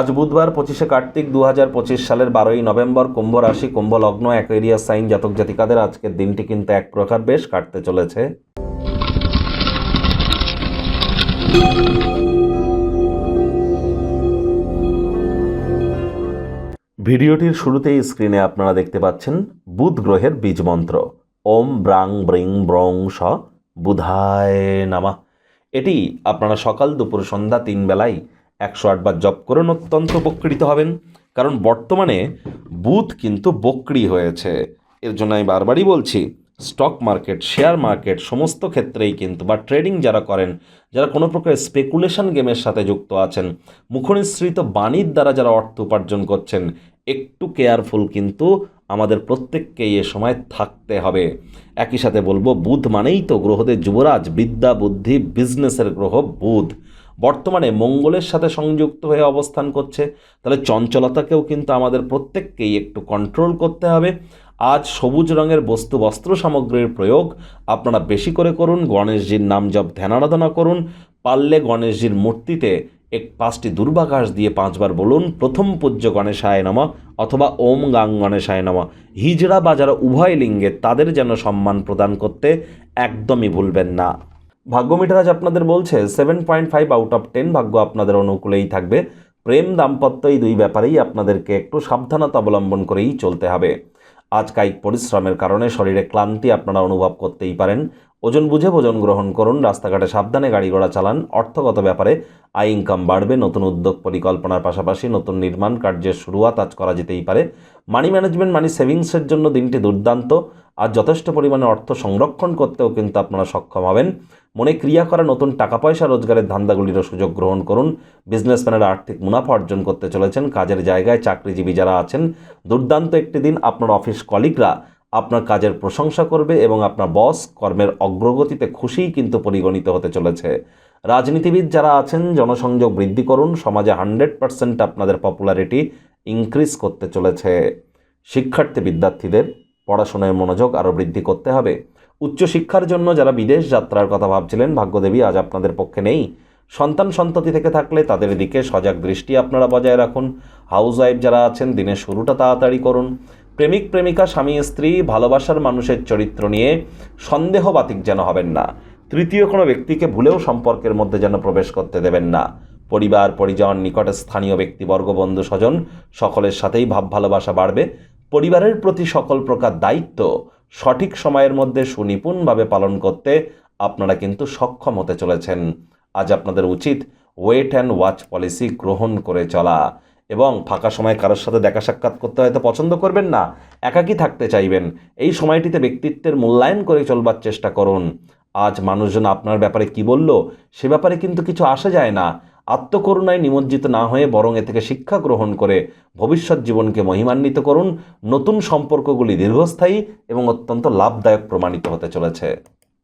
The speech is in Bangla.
আজ বুধবার পঁচিশে কার্তিক দু পঁচিশ সালের বারোই নভেম্বর কুম্ভ রাশি, কুম্ভ লগ্ন অ্যাকোয়ারিয়াস সাইন জাতক জাতিকাদের আজকের দিনটি কিন্তু এক প্রকার বেশ কাটতে চলেছে। ভিডিওটির শুরুতেই স্ক্রিনে আপনারা দেখতে পাচ্ছেন বুধ গ্রহের বীজ মন্ত্র। ওম ব্রাং ব্রিং ব্রং স বুধায় নামা। এটি আপনারা সকাল দুপুর সন্ধ্যা তিন বেলায় একশো আটবার জপ করুন, অত্যন্ত উপকৃত হবেন। কারণ বর্তমানে বুথ কিন্তু বক্রি হয়েছে। এর জন্য আমি বারবারই বলছি স্টক মার্কেট শেয়ার মার্কেট সমস্ত ক্ষেত্রেই কিন্তু বা ট্রেডিং যারা করেন, যারা কোনো প্রকার স্পেকুলেশন গেমের সাথে যুক্ত আছেন, মুখনিসৃত বাণীর দ্বারা যারা অর্থ উপার্জন করছেন, একটু কেয়ারফুল কিন্তু আমাদের প্রত্যেককেই এ সময় থাকতে হবে। একই সাথে বলব, বুধ মানেই তো গ্রহদের যুবরাজ বিদ্যা বুদ্ধি বিজনেসের গ্রহ, বুধ। বর্তমানে মঙ্গলের সাথে সংযুক্ত হয়ে অবস্থান করছে, তাহলে চঞ্চলতাকেও কিন্তু আমাদের প্রত্যেককেই একটু কন্ট্রোল করতে হবে। আজ সবুজ রঙের বস্তু বস্ত্র সামগ্রীর প্রয়োগ, আপনারা বেশি করে করুন, গণেশজির নাম জপ, ধ্যান আরাধনা করুন, পারলে গণেশজির মূর্তিতে এক পাঁচটি দুর্বাঘাস দিয়ে পাঁচবার বলুন, প্রথম পূজ্য গণেশায় নমঃ অথবা ওম গাং গণেশায় নমঃ। হিজড়া বা যারা উভয় লিঙ্গে তাদের যেন সম্মান প্রদান করতে একদমই ভুলবেন না। ভাগ্য মিটার আজ আপনাদের বলছে seven point five out of ten ভাগ্য আপনাদের অনুকূলেই থাকবে। প্রেম দাম্পত্য এই দুই ব্যাপারেই আপনাদেরকে একটু সাবধানতা অবলম্বন করেই চলতে হবে। আজ কায়িক পরিশ্রমের কারণে শরীরে ক্লান্তি আপনারা অনুভব করতেই পারেন। ওজন বুঝে ভোজন গ্রহণ করুন, রাস্তাঘাটে সাবধানে গাড়ি ঘোড়া চালান, অর্থগত ব্যাপারে আয় ইনকাম বাড়বে, নতুন উদ্যোগ পরিকল্পনার পাশাপাশি নতুন নির্মাণ কার্যের শুরুয়াত আজ করা যেতেই পারে। মানি ম্যানেজমেন্ট মানি সেভিংসের জন্য দিনটি দুর্দান্ত, আর যথেষ্ট পরিমাণে অর্থ সংরক্ষণ করতেও কিন্তু আপনারা সক্ষম হবেন। মনে ক্রিয়া করা নতুন টাকা পয়সা রোজগারের ধান্দাগুলিরও সুযোগ গ্রহণ করুন। বিজনেসম্যানেরা আর্থিক মুনাফা অর্জন করতে চলেছেন, কাজের জায়গায় চাকরিজীবী যারা আছেন, দুর্দান্ত একটি দিন আপনার অফিস কলিগরা আপনার কাজের প্রশংসা করবে এবং আপনার বস কর্মের অগ্রগতিতে খুশিই কিন্তু পরিগণিত হতে চলেছে। রাজনীতিবিদ যারা আছেন, জনসংযোগ বৃদ্ধি করুন, সমাজে হান্ড্রেড পার্সেন্ট আপনাদের পপুলারিটি ইনক্রিজ করতে চলেছে। শিক্ষার্থী বিদ্যার্থীদের পড়াশোনায় মনোযোগ আরও বৃদ্ধি করতে হবে। উচ্চশিক্ষার জন্য যারা বিদেশ যাত্রার কথা ভাবছিলেন, ভাগ্যদেবী আজ আপনাদের পক্ষে নেই। সন্তান সন্ততি থেকে থাকলে তাদের দিকে সজাগ দৃষ্টি আপনারা বজায় রাখুন। হাউস ওয়াইফ যারা আছেন, দিনের শুরুটা তাড়াতাড়ি করুন। প্রেমিক, প্রেমিকা, স্বামী, স্ত্রী, ভালোবাসার মানুষের চরিত্র নিয়ে সন্দেহবাতিক যেন হবেন না। তৃতীয় কোনো ব্যক্তিকে ভুলেও সম্পর্কের মধ্যে যেন প্রবেশ করতে দেবেন না। পরিবার, পরিজন, নিকটে স্থানীয় ব্যক্তিবর্গ, বন্ধু, স্বজন, সকলের সাথেই ভাব ভালোবাসা বাড়বে। পরিবারের প্রতি সকল প্রকার দায়িত্ব সঠিক সময়ের মধ্যে সুনিপুণভাবে পালন করতে আপনারা কিন্তু সক্ষম হতে চলেছেন। আজ আপনাদের উচিত ওয়েট অ্যান্ড ওয়াচ পলিসি গ্রহণ করে চলা। এবং ফাঁকা সময় কারোর সাথে দেখা সাক্ষাৎ করতে হয়তো পছন্দ করবেন না, একাকী থাকতে চাইবেন। এই সময়টিতে ব্যক্তিত্বের মূল্যায়ন করে চলবার চেষ্টা করুন। আজ মানুষজন আপনার ব্যাপারে কি বলল, সে ব্যাপারে কিন্তু কিছু আসে যায় না। আত্মকরুণায় নিমজ্জিত না হয়ে বরং এ থেকে শিক্ষা গ্রহণ করে ভবিষ্যৎ জীবনকে মহিমান্বিত করুন। নতুন সম্পর্কগুলি দীর্ঘস্থায়ী এবং অত্যন্ত লাভদায়ক প্রমাণিত হতে চলেছে।